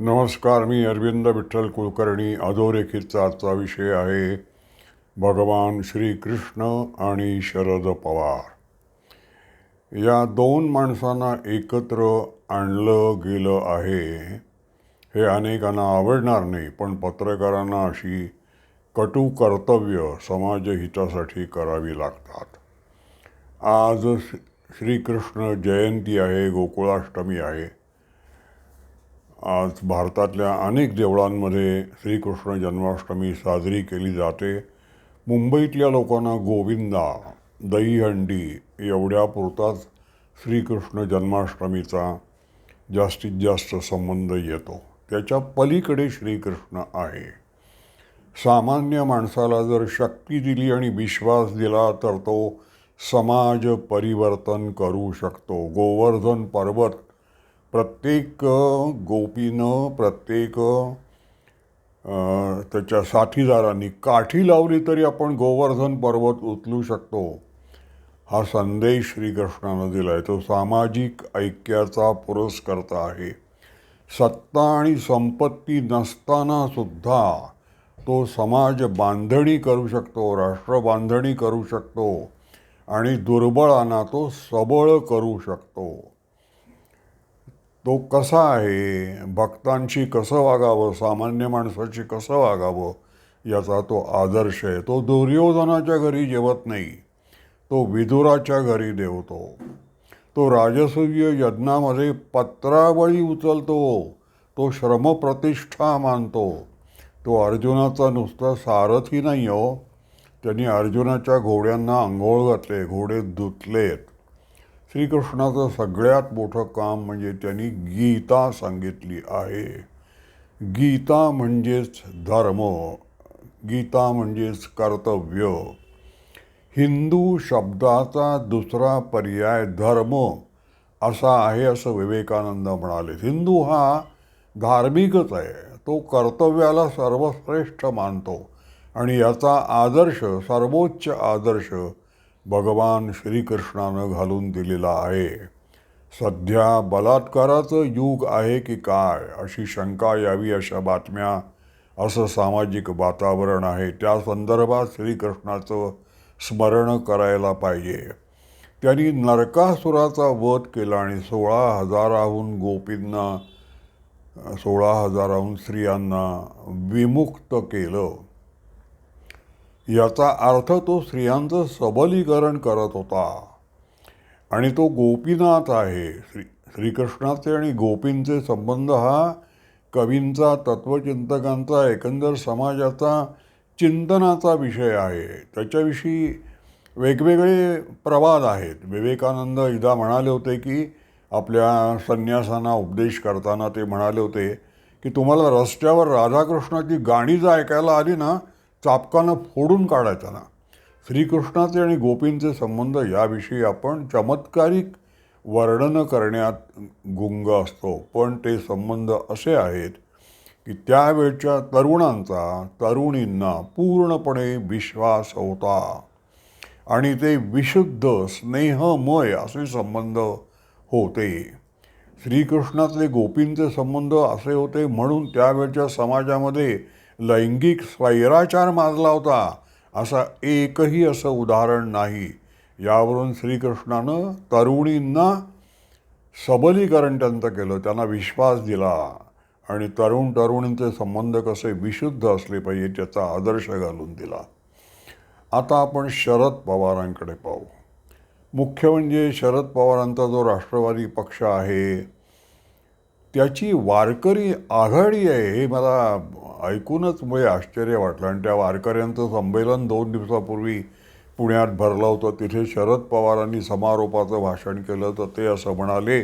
नमस्कार मी अरविंद विठ्ठल कुलकर्णी. अधोरेखितचा आजचा विषय आहे भगवान श्रीकृष्ण आणि शरद पवार. या दोन माणसांना एकत्र आणलं गेलं आहे. हे अनेकांना आवडणार नाही पण पत्रकारांना अशी कटू कर्तव्य समाजहितासाठी करावी लागतात. आज श्री- श्रीकृष्ण जयंती आहे गोकुळाष्टमी आहे. आज भारतातल्या अनेक देवळांमध्ये श्रीकृष्ण जन्माष्टमी साजरी केली जाते. मुंबईतल्या लोकांना गोविंदा दहीहंडी एवढ्यापुरताच श्रीकृष्ण जन्माष्टमीचा जास्तीत जास्त संबंध येतो. त्याच्या पलीकडे श्रीकृष्ण आहे. सामान्य माणसाला जर शक्ती दिली आणि विश्वास दिला तर तो समाज परिवर्तन करू शकतो. गोवर्धन पर्वत प्रत्येक गोपीनं प्रत्येक त्याच्या साथीदारांनी काठी लावली तरी आपण गोवर्धन पर्वत उचलू शकतो. हा संदेश श्रीकृष्णानं दिला आहे तो सामाजिक ऐक्याचा पुरस्कर्ता आहे. सत्ता आणि संपत्ती नसताना सुद्धा तो समाज बांधणी करू शकतो राष्ट्र बांधणी करू शकतो आणि दुर्बळांना तो सबळ करू शकतो. तो कसा आहे? भक्तांशी कसं वागावं? सामान्य माणसाशी कसं वागावं? याचा तो आदर्श आहे. तो दुर्योधनाच्या घरी जेवत नाही. तो विदुराच्या घरी देवतो. तो राजसूय यज्ञामध्ये पत्रावळी उचलतो. तो श्रमप्रतिष्ठा मानतो. तो अर्जुनाचा नुसता सारथी नाही हो. त्यांनी अर्जुनाच्या घोड्यांना आंघोळ घातले घोडे धुतलेत. श्रीकृष्णाचं सगळ्यात मोठं काम म्हणजे त्यांनी गीता सांगितली आहे. गीता म्हणजेच धर्म गीता म्हणजेच कर्तव्य. हिंदू शब्दाचा दुसरा पर्याय धर्म असा आहे असं विवेकानंद म्हणाले. हिंदू हा धार्मिकच आहे. तो कर्तव्याला सर्वश्रेष्ठ मानतो आणि याचा आदर्श सर्वोच्च आदर्श भगवान श्रीकृष्णानं घालून दिलेला आहे. सध्या बलात्काराचं युग आहे की काय अशी शंका यावी अशा बातम्या असं सामाजिक वातावरण आहे. त्या संदर्भात श्रीकृष्णाचं स्मरण करायला पाहिजे. त्यांनी नरकासुराचा वध केला आणि सोळा हजाराहून गोपींना सोळा हजाराहून स्त्रियांना विमुक्त केलं. याचा अर्थ तो स्त्रियांचं सबलीकरण करत होता. आणि तो गोपीनाथ आहे. श्री श्रीकृष्णाचे आणि गोपींचे संबंध हा कवींचा तत्त्वचिंतकांचा एकंदर समाजाचा चिंतनाचा विषय आहे. त्याच्याविषयी वेगवेगळे प्रवाद आहेत. विवेकानंद एकदा म्हणाले होते की आपल्या संन्यासांना उपदेश करताना ते म्हणाले होते की तुम्हाला रस्त्यावर राधाकृष्णाची गाणी जर ऐकायला आली ना चापकानं फोडून काढायचा ना. श्रीकृष्णाचे आणि गोपींचे संबंध याविषयी आपण चमत्कारिक वर्णन करण्यात गुंग असतो. पण ते संबंध असे आहेत की त्यावेळच्या तरुणांचा तरुणींना पूर्णपणे विश्वास होता. आणि ते विशुद्ध स्नेहमय असे संबंध होते. श्रीकृष्णातले गोपींचे संबंध असे होते म्हणून त्यावेळच्या समाजामध्ये लैंगिक स्वैराचार माजला होता. असा एकही असं उदाहरण नाही. यावरून श्रीकृष्णानं तरुणींना सबलीकरण त्यांचं केलं. त्यांना विश्वास दिला. आणि तरुण तरुणींचे संबंध कसे विशुद्ध असले पाहिजे त्याचा आदर्श घालून दिला. आता आपण शरद पवारांकडे पाहू. मुख्य म्हणजे शरद पवारांचा जो राष्ट्रवादी पक्ष आहे त्याची वारकरी आघाडी आहे हे मला ऐकूनच मुळे आश्चर्य वाटलं. आणि त्या वारकऱ्यांचं संमेलन दोन दिवसापूर्वी पुण्यात भरलं होतं. तिथे शरद पवारांनी समारोपाचं भाषण केलं तर ते असं म्हणाले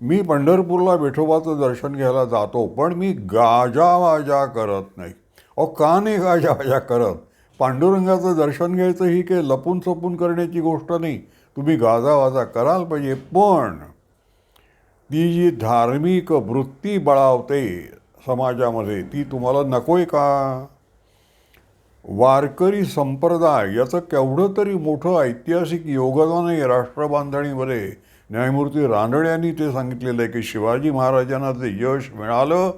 मी पंढरपूरला विठोबाचं दर्शन घ्यायला जातो पण मी गाजावाजा करत नाही. अहो का नाही गाजावाजा करत? पांडुरंगाचं दर्शन घ्यायचं ही काही लपून सपून करण्याची गोष्ट नाही. तुम्ही गाजावाजा कराल पाहिजे पण ती जी धार्मिक वृत्ती बळावते समाजामध्ये ती तुम्हाला नकोय का? वारकरी संप्रदाय याचं केवढं तरी मोठं ऐतिहासिक योगदान आहे राष्ट्रबांधणीमध्ये. न्यायमूर्ती रानडे यांनी ते सांगितलेलं आहे की शिवाजी महाराजांना जे यश मिळालं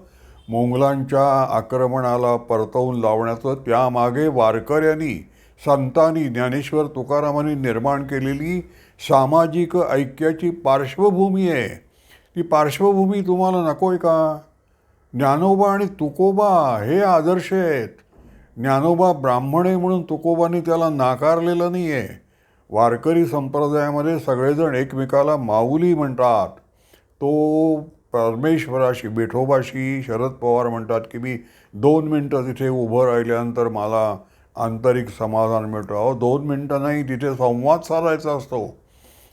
मोंगलांच्या आक्रमणाला परतवून लावण्याचं त्यामागे वारकऱ्यांनी संतांनी ज्ञानेश्वर तुकारामांनी निर्माण केलेली सामाजिक ऐक्याची पार्श्वभूमी आहे. ती पार्श्वभूमी तुम्हाला नको आहे का? ज्ञानोबा आणि तुकोबा हे आदर्श आहेत. ज्ञानोबा ब्राह्मण आहे म्हणून तुकोबांनी त्याला नाकारलेलं नाही आहे वारकरी संप्रदायामध्ये सगळेजण एकमेकाला माऊली म्हणतात. तो परमेश्वराशी बेठोबाशी शरद पवार म्हणतात की मी दोन मिनटं तिथे उभं राहिल्यानंतर मला आंतरिक समाधान मिळतं. अहो दोन मिनटं नाही तिथे संवाद साधायचा असतो.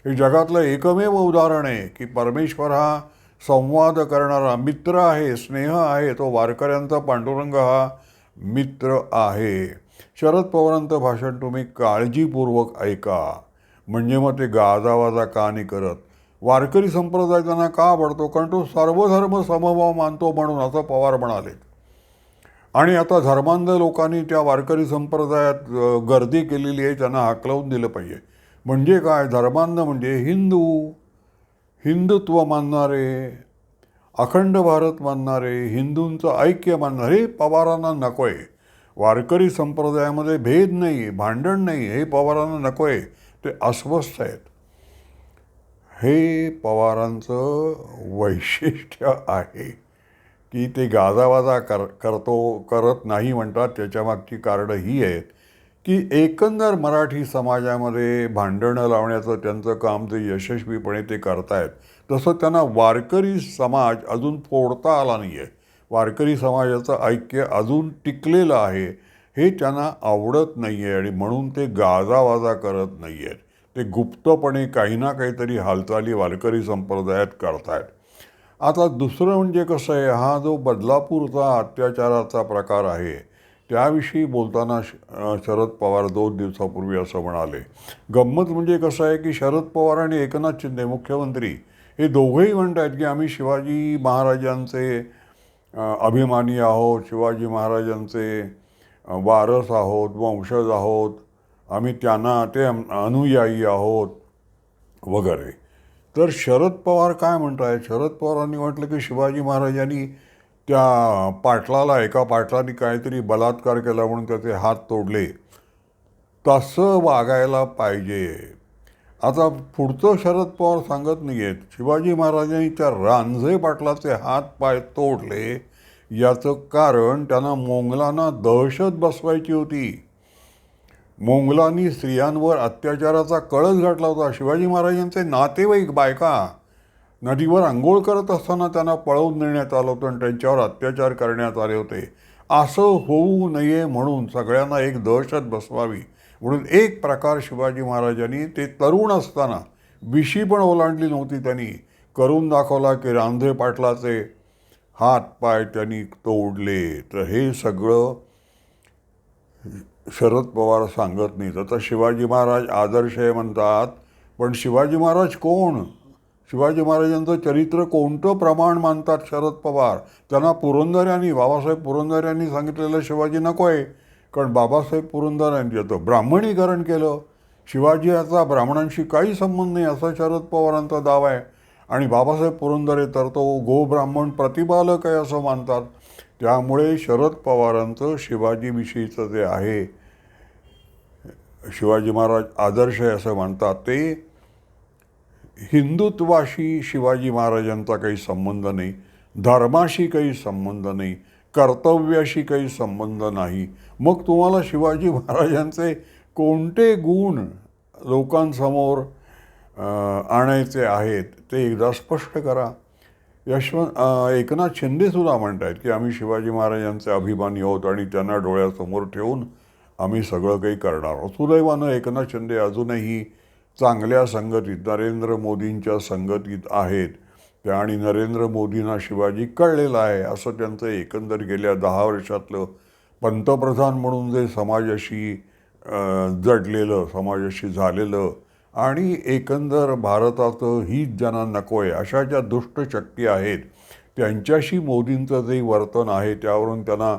हे जगातलं एकमेव उदाहरण आहे की परमेश्वर हा संवाद करणारा मित्र आहे स्नेह आहे तो वारकऱ्यांचा पांडुरंग हा मित्र आहे. शरद पवारांचं भाषण तुम्ही काळजीपूर्वक ऐका. म्हणजे मग ते गाजावाजा का नाही करत? वारकरी संप्रदाय त्यांना का आवडतो? कारण तो सर्वधर्म समभाव मानतो म्हणून असं पवार म्हणाले. आणि आता धर्मांध लोकांनी त्या वारकरी संप्रदायात गर्दी केलेली आहे त्यांना हाकलवून दिलं पाहिजे. म्हणजे काय? धर्मांध म्हणजे हिंदू. हिंदुत्व मानणारे अखंड भारत मानणारे हिंदूंचं ऐक्य मानणारे हे पवारांना नको आहे वारकरी संप्रदायामध्ये भेद नाही भांडण नाही हे पवारांना नको आहे ते अस्वस्थ आहेत. हे पवारांचं वैशिष्ट्य आहे की ते गाजावाजा कर करतो करत नाही म्हणतात. त्याच्यामागची कारणं ही आहेत. की एकंदर मराठी समाजामध्ये भांडणं लावण्याचं त्यांचं काम जे यशस्वीपणे ते करतायत तसं त्यांना वारकरी समाज अजून फोडता आला नाही आहे वारकरी समाजाचं ऐक्य अजून टिकलेलं आहे हे त्यांना आवडत नाही आहे आणि म्हणून ते गाजावाजा करत नाही आहेत ते गुप्तपणे काही ना काहीतरी हालचाली वारकरी संप्रदायात करतायत. आता दुसरं म्हणजे कसं आहे हा जो बदलापूरचा अत्याचाराचा प्रकार आहे त्याविषयी बोलताना श शरद पवार दोन दिवसापूर्वी असं म्हणाले गंमत म्हणजे कसं आहे की शरद पवार आणि एकनाथ शिंदे मुख्यमंत्री हे दोघंही म्हणत आहेत की आम्ही शिवाजी महाराजांचे अभिमानी आहोत शिवाजी महाराजांचे वारस आहोत वंशज आहोत आम्ही त्यांना ते अनुयायी आहोत वगैरे. तर शरद पवार काय म्हणत आहेत शरद पवारांनी म्हटलं की शिवाजी महाराजांनी त्या पाटलाला एका पाटलाने काहीतरी बलात्कार केला म्हणून त्याचे हात तोडले. तसं वागायला पाहिजे. आता पुढचं शरद पवार सांगत नाही आहेत शिवाजी महाराजांनी त्या रांझे पाटलाचे हात पाय तोडले. याचं कारण त्यांना मोंगलांना दहशत बसवायची होती. मोंगलांनी स्त्रियांवर अत्याचाराचा कळस घातला होता. शिवाजी महाराजांचे नातेवाईक बायका नदीवर आंघोळ करत असताना त्यांना पळवून नेण्यात आलं होतं आणि त्यांच्यावर अत्याचार करण्यात आले होते. असं होऊ नये म्हणून सगळ्यांना एक दहशत बसवावी म्हणून एक प्रकार शिवाजी महाराजांनी ते तरुण असताना विशी पण ओलांडली नव्हती त्यांनी. करून दाखवला की रांधे पाटलाचे हात पाय त्यांनी तोडले. तर हे सगळं शरद पवार सांगत नाहीत. आता शिवाजी महाराज आदर्श आहे म्हणतात पण शिवाजी महाराज कोण? शिवाजी महाराजांचं चरित्र कोणतं प्रमाण मानतात शरद पवार? त्यांना पुरंदर बाबासाहेब पुरंदर यांनी सांगितलेलं शिवाजी नको आहे. कारण बाबासाहेब पुरंदर यांनी ब्राह्मणीकरण केलं. शिवाजी याचा ब्राह्मणांशी काही संबंध नाही असा शरद पवारांचा दावा आहे. आणि बाबासाहेब पुरंदरे तर तो गो ब्राह्मण प्रतिपालक आहे असं मानतात. त्यामुळे शरद पवारांचं शिवाजीविषयीचं जे आहे शिवाजी महाराज आदर्श आहे असं मानतात ते. हिंदुत्वाशी शिवाजी महाराजांचा काही संबंध नाही धर्माशी काही संबंध नाही कर्तव्याशी काही संबंध नाही. मग तुम्हाला शिवाजी महाराजांचे कोणते गुण लोकांसमोर आणायचे आहेत ते एकदा स्पष्ट करा. यशवंत एकनाथ शिंदेसुद्धा म्हणत आहेत की आम्ही शिवाजी महाराजांचे अभिमानी आहोत आणि त्यांना डोळ्यासमोर ठेवून आम्ही सगळं काही करणार आहोत. सुदैवानं एकनाथ शिंदे अजूनही चांगल्या संगतीत नरेंद्र मोदींच्या संगतीत आहेत त्या आणि नरेंद्र मोदींना शिवाजी कळलेला आहे असं त्यांचं एकंदर गेल्या दहा वर्षातलं पंतप्रधान म्हणून जे समाजाशी जडलेलं समाजाशी झालेलं आणि एकंदर भारताचं हीच ज्यांना नको आहे अशा ज्या दुष्ट शक्ती आहेत त्यांच्याशी मोदींचं जे वर्तन आहे त्यावरून त्यांना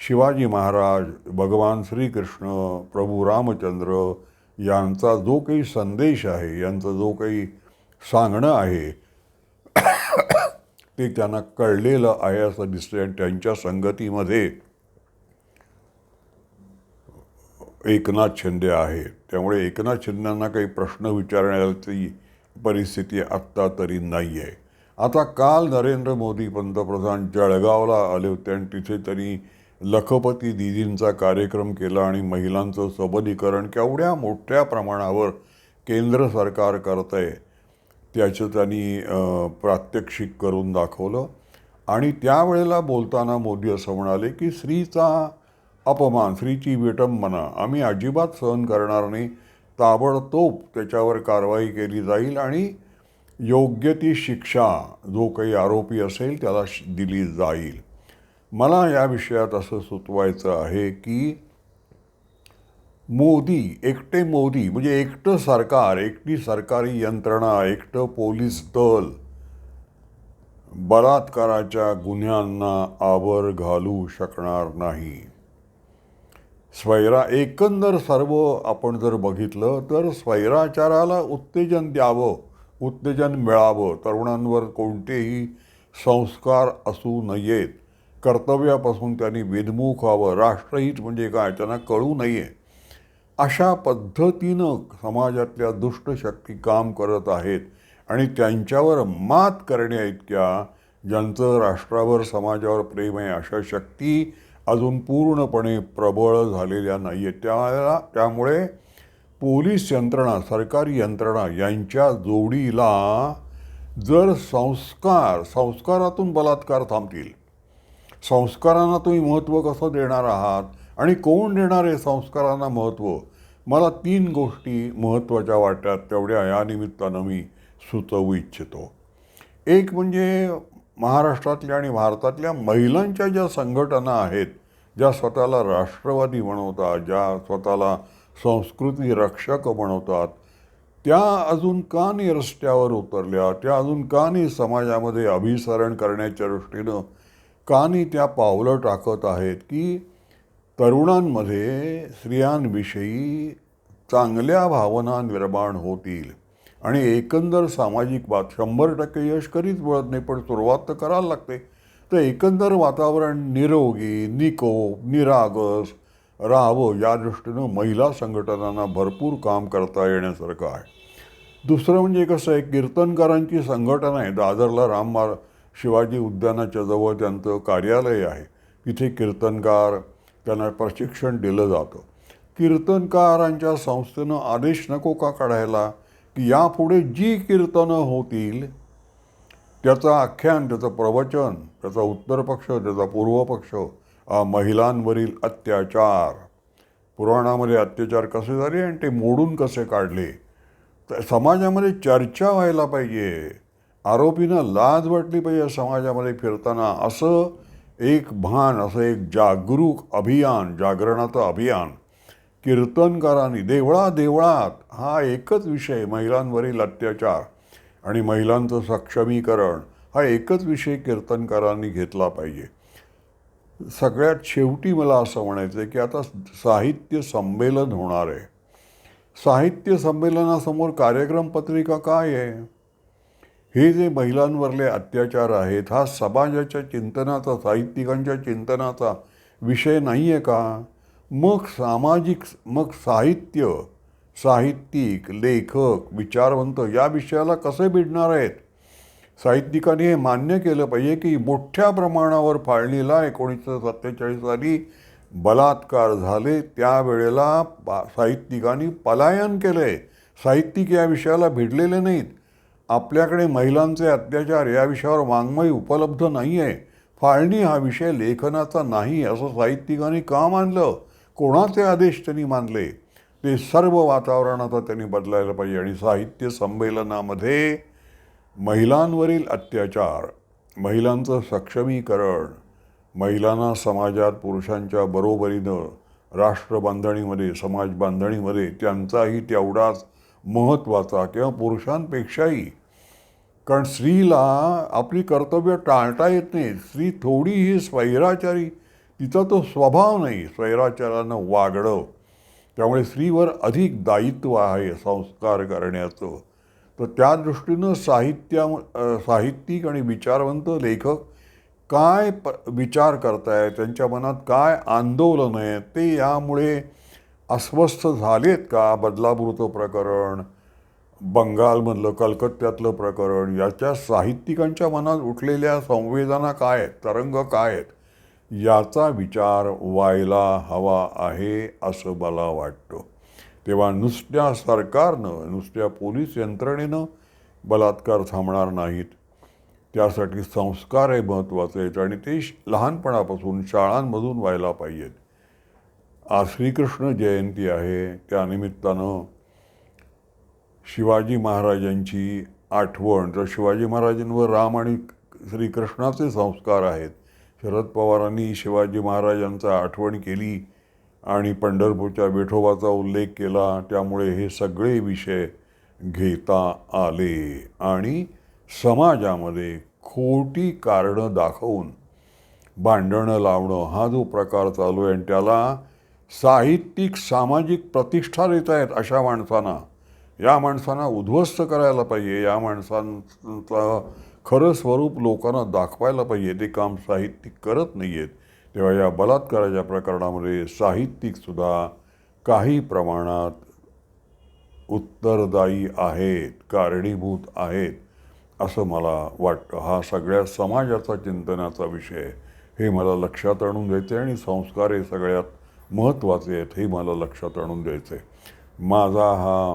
शिवाजी महाराज भगवान श्रीकृष्ण प्रभू रामचंद्र यांचा जो काही संदेश आहे यांचा जो काही सांगणं आहे ते त्यांना कळलेलं आहे असं दिसतंय. आणि त्यांच्या संगतीमध्ये एकनाथ शिंदे आहे. त्यामुळे एकनाथ शिंदेंना काही प्रश्न विचारण्याची परिस्थिती आत्ता तरी नाही आहे. आता काल नरेंद्र मोदी पंतप्रधान जळगावला आले होते आणि तिथे तरी लखपती दिदींचा कार्यक्रम केला आणि महिलांचं सबलीकरण केवढ्या मोठ्या प्रमाणावर केंद्र सरकार करत आहे त्याचं त्यांनी प्रात्यक्षिक करून दाखवलं. आणि त्यावेळेला बोलताना मोदी असं म्हणाले की स्त्रीचा अपमान स्त्रीची विटंबना आम्ही अजिबात सहन करणार नाही. ताबडतोब त्याच्यावर कारवाई केली जाईल आणि योग्य ती शिक्षा जो काही आरोपी असेल त्याला श- दिली जाईल. मला या विषयात असं सुचवायचं आहे की मोदी एकटे मोदी म्हणजे एकटं सरकार एकटी सरकारी यंत्रणा एकटं पोलीस दल बलात्काराच्या गुन्ह्यांना आवर घालू शकणार नाही. स्वैरा एकंदर सर्व आपण जर बघितलं तर स्वैराचाराला उत्तेजन द्यावं उत्तेजन मिळावं तरुणांवर कोणतेही संस्कार असू नयेत. कर्तव्यापासून त्यांनी विधमुख व्हावं. राष्ट्रहित म्हणजे काय? त्यांना कळू नये. अशा पद्धतीनं समाजातल्या दुष्ट शक्ती काम करत आहेत आणि त्यांच्यावर मात करण्या इतक्या ज्यांचं राष्ट्रावर समाजावर प्रेम आहे अशा शक्ती अजून पूर्णपणे प्रबळ झालेल्या नाही आहेत त्या त्यामुळे पोलीस यंत्रणा सरकारी यंत्रणा यांच्या जोडीला जर संस्कार संस्कारातून बलात्कार थांबतील संस्कारांना तुम्ही महत्त्व कसं देणार आहात आणि कोण देणार आहे संस्कारांना महत्त्व? मला तीन गोष्टी महत्त्वाच्या वाटतात तेवढ्या या निमित्तानं मी सुचवू इच्छितो. एक म्हणजे महाराष्ट्रातल्या आणि भारतातल्या महिलांच्या ज्या संघटना आहेत ज्या स्वतःला राष्ट्रवादी म्हणवतात ज्या स्वतःला संस्कृती रक्षक म्हणवतात त्या अजून का नाही रस्त्यावर उतरल्या त्या अजून का नाही समाजामध्ये अभिसरण करण्याच्या दृष्टीनं कानी त्या पावलं टाकत आहेत की तरुणांमध्ये स्त्रियांविषयी चांगल्या भावना निर्माण होतील. आणि एकंदर सामाजिक बात शंभर टक्के यश कधीच मिळत नाही पण सुरुवात तर करायला लागते. तर एकंदर वातावरण निरोगी निकोप निरागस राहावं या दृष्टीनं महिला संघटनांना भरपूर काम करता येण्यासारखं आहे. दुसरं म्हणजे कसं आहे कीर्तनकारांची संघटना आहे. दादरला राम मार शिवाजी उद्यानाच्या जवळ त्यांचं कार्यालय आहे. तिथे कीर्तनकार त्यांना प्रशिक्षण दिलं जातं. कीर्तनकारांच्या संस्थेनं आदेश नको का काढायला? की यापुढे जी कीर्तनं होतील त्याचं आख्यान त्याचं प्रवचन त्याचा उत्तरपक्ष त्याचा पूर्वपक्ष महिलांवरील अत्याचार. पुराणामध्ये अत्याचार कसे झाले आणि ते मोडून कसे काढले? तर समाजामध्ये चर्चा व्हायला पाहिजे. आरोपीनं लाज वाटली पाहिजे समाजामध्ये फिरताना. असं एक भान असं एक जागरूक अभियान जागरणाचं अभियान. कीर्तनकारांनी देवळा देवळात हा एकच विषय महिलांवरील अत्याचार आणि महिलांचं सक्षमीकरण हा एकच विषय कीर्तनकारांनी घेतला पाहिजे. सगळ्यात शेवटी मला असं म्हणायचं आहे की आता साहित्य संमेलन होणार आहे. साहित्य संमेलनासमोर कार्यक्रम पत्रिका काय आहे? हे जे महिलांवरले अत्याचार आहेत हा समाजाच्या चिंतनाचा साहित्यिकांच्या चिंतनाचा विषय नाही आहे का? मग सामाजिक मग साहित्य साहित्यिक लेखक विचारवंत या विषयाला कसे भिडणार आहेत? साहित्यिकांनी हे मान्य केलं पाहिजे की मोठ्या प्रमाणावर फाळणीला एकोणीसशे सत्तेचाळीस साली बलात्कार झाले. त्यावेळेला पा साहित्यिकांनी पलायन केलं आहे साहित्यिक या विषयाला भिडलेले नाहीत. आपल्याकडे महिलांचे अत्याचार या विषयावर वाङ्मय उपलब्ध नाही आहे फाळणी हा विषय लेखनाचा नाही असं साहित्यिकांनी का मानलं? कोणाचे आदेश त्यांनी मानले? ते सर्व वातावरण आता त्यांनी बदलायला पाहिजे. आणि साहित्य संमेलनामध्ये महिलांवरील अत्याचार महिलांचं सक्षमीकरण महिलांना समाजात पुरुषांच्या बरोबरीनं राष्ट्र बांधणीमध्ये समाज बांधणीमध्ये त्यांचाही तेवढाच महत्त्वाचा किंवा पुरुषांपेक्षाही कारण स्त्रीला आपली कर्तव्य टाळता येत नाही. स्त्री थोडी ही स्वैराचारी. तिचा तो स्वभाव नाही. स्वैराचारानं वागणं. त्यामुळे स्त्रीवर अधिक दायित्व आहे संस्कार करण्याचं. तर त्या दृष्टीनं साहित्या साहित्यिक आणि विचारवंत लेखक काय प विचार करतायत? त्यांच्या मनात काय आंदोलन आहे ते यामुळे अस्वस्थ झालेत का? बदलापूरचं प्रकरण बंगालमधलं कलकत्त्यातलं प्रकरण याच्या साहित्यिकांच्या मनात उठलेल्या संवेदना काय आहेत तरंग काय आहेत याचा विचार व्हायला हवा आहे असं मला वाटतं. तेव्हा नुसत्या सरकारनं नुसत्या पोलीस यंत्रणेनं बलात्कार थांबणार नाहीत. त्यासाठी संस्कार हे महत्त्वाचे आहेत आणि ते श- लहानपणापासून शाळांमधून व्हायला पाहिजेत. आज श्रीकृष्ण जयंती आहे त्यानिमित्तानं शिवाजी महाराजांची आठवण तर शिवाजी महाराजांवर राम आणि श्रीकृष्णाचे संस्कार आहेत शरद पवारांनी शिवाजी महाराजांचा आठवण केली आणि पंढरपूरच्या विठोबाचा उल्लेख केला त्यामुळे हे सगळे विषय घेता आले आणि समाजामध्ये खोटी कारणं दाखवून भांडणं लावणं हा जो प्रकार चालू आहे आणि त्याला साहित्यिक सामाजिक प्रतिष्ठा देत आहेत अशा माणसांना या माणसांना उद्ध्वस्त करायला पाहिजे या माणसांचं खरं स्वरूप लोकांना दाखवायला पाहिजे. ते काम साहित्यिक करत नाही आहेत तेव्हा या बलात्काराच्या प्रकरणामध्ये साहित्यिकसुद्धा काही प्रमाणात उत्तरदायी आहेत कारणीभूत आहेत असं मला वाटतं. हा सगळ्या समाजाचा चिंतनाचा विषय हे मला लक्षात आणून द्यायचं आहे आणि संस्कार हे सगळ्यात महत्त्वाचे आहेत हे मला लक्षात आणून द्यायचं आहे माझा हा